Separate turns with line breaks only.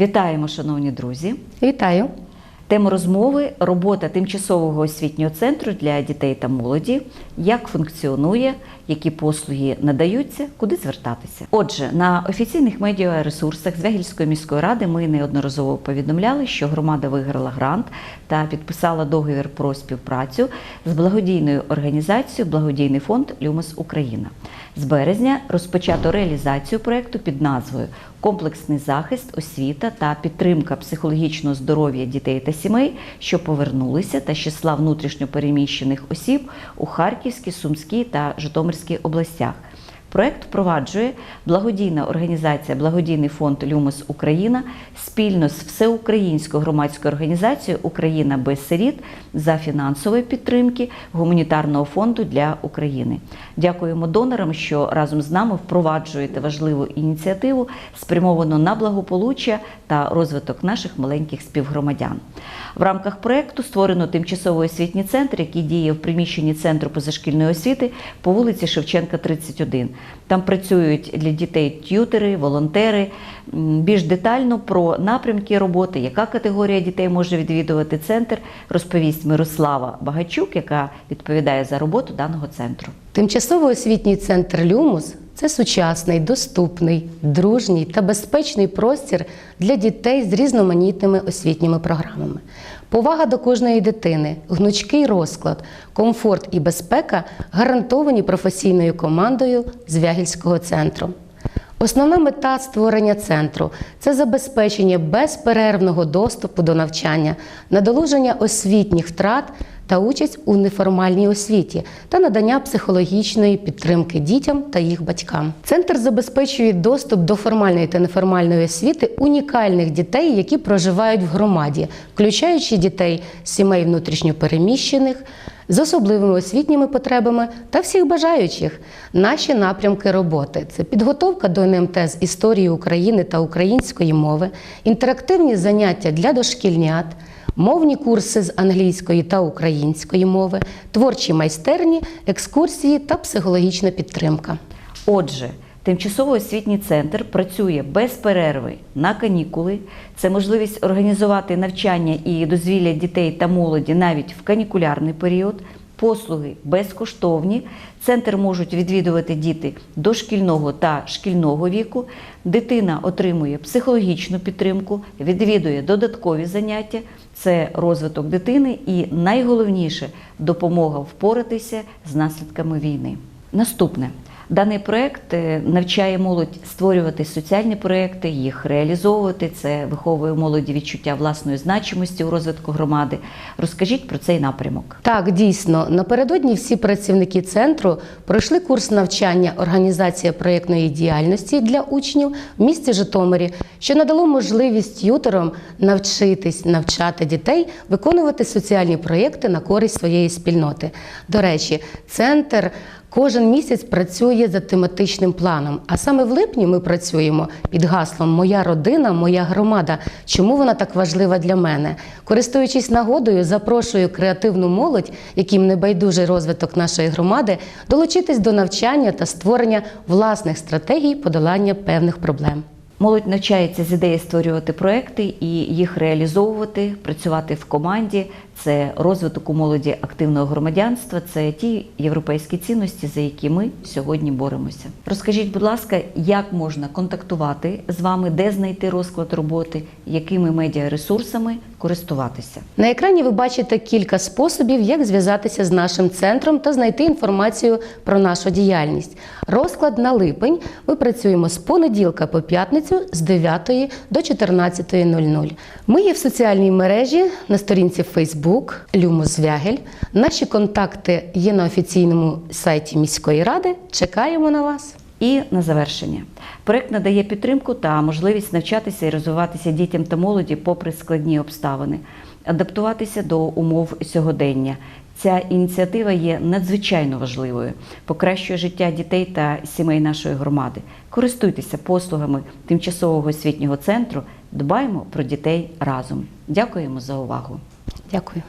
Вітаємо, шановні друзі!
Вітаю!
Тема розмови робота тимчасового освітнього центру для дітей та молоді, як функціонує, які послуги надаються, куди звертатися. Отже, на офіційних медіаресурсах Звягільської міської ради ми неодноразово повідомляли, що громада виграла грант та підписала договір про співпрацю з благодійною організацією Благодійний фонд Люмос Україна. З березня розпочато реалізацію проєкту під назвою Комплексний захист, освіта та підтримка психологічного здоров'я дітей та сімей, що повернулися та з числа внутрішньопереміщених осіб у Харківській, Сумській та Житомирській областях. Проект впроваджує благодійна організація Благодійний фонд Люмос Україна спільно з всеукраїнською громадською організацією Україна без сиріт за фінансової підтримки гуманітарного фонду для України. Дякуємо донорам, що разом з нами впроваджуєте важливу ініціативу, спрямовану на благополуччя та розвиток наших маленьких співгромадян. В рамках проекту створено тимчасовий освітній центр, який діє в приміщенні центру позашкільної освіти по вулиці Шевченка, 31. Там працюють для дітей т'ютери, волонтери. Більш детально про напрямки роботи, яка категорія дітей може відвідувати центр, розповість Мирослава Багачук, яка відповідає за роботу даного центру.
Тимчасовий освітній центр Люмус це сучасний, доступний, дружній та безпечний простір для дітей з різноманітними освітніми програмами. Повага до кожної дитини, гнучкий розклад, комфорт і безпека гарантовані професійною командою Звягільського центру. Основна мета створення центру це забезпечення безперервного доступу до навчання, надолуження освітніх втрат та участь у неформальній освіті та надання психологічної підтримки дітям та їх батькам. Центр забезпечує доступ до формальної та неформальної освіти унікальних дітей, які проживають в громаді, включаючи дітей сімей внутрішньопереміщених з особливими освітніми потребами та всіх бажаючих. Наші напрямки роботи це підготовка до НМТ з історії України та української мови, інтерактивні заняття для дошкільнят. Мовні курси з англійської та української мови, творчі майстерні, екскурсії та психологічна підтримка.
Отже, тимчасовий освітній центр працює без перерви на канікули. Це можливість організувати навчання і дозвілля дітей та молоді навіть в канікулярний період. Послуги безкоштовні. Центр можуть відвідувати діти дошкільного та шкільного віку. Дитина отримує психологічну підтримку, відвідує додаткові заняття. Це розвиток дитини і найголовніше допомога впоратися з наслідками війни. Наступне. Даний проект навчає молодь створювати соціальні проекти, їх реалізовувати. Це виховує молоді відчуття власної значимості у розвитку громади. Розкажіть про цей напрямок.
Так, дійсно, напередодні всі працівники центру пройшли курс навчання організація проєктної діяльності для учнів в місті Житомирі, що надало можливість ютерам навчитись навчати дітей виконувати соціальні проєкти на користь своєї спільноти. До речі, центр. Кожен місяць працює за тематичним планом. А саме в липні ми працюємо під гаслом Моя родина, моя громада. Чому вона так важлива для мене? Користуючись нагодою, запрошую креативну молодь, яким не байдужий розвиток нашої громади, долучитись до навчання та створення власних стратегій подолання певних проблем.
Молодь навчається з ідеї створювати проекти і їх реалізовувати, працювати в команді. Це розвиток у молоді активного громадянства, це ті європейські цінності, за які ми сьогодні боремося. Розкажіть, будь ласка, як можна контактувати з вами, де знайти розклад роботи, якими медіаресурсами користуватися?
На екрані ви бачите кілька способів, як зв'язатися з нашим центром та знайти інформацію про нашу діяльність. Розклад на липень. Ми працюємо з понеділка по п'ятницю з 9 до 14.00. Ми є в соціальній мережі на сторінці Facebook Люмус Звягель. Наші контакти є на офіційному сайті міської ради. Чекаємо на вас.
І на завершення проект надає підтримку та можливість навчатися і розвиватися дітям та молоді попри складні обставини, адаптуватися до умов сьогодення. Ця ініціатива є надзвичайно важливою, покращує життя дітей та сімей нашої громади. Користуйтеся послугами тимчасового освітнього центру. Дбаємо про дітей разом. Дякуємо за увагу.
Дякую.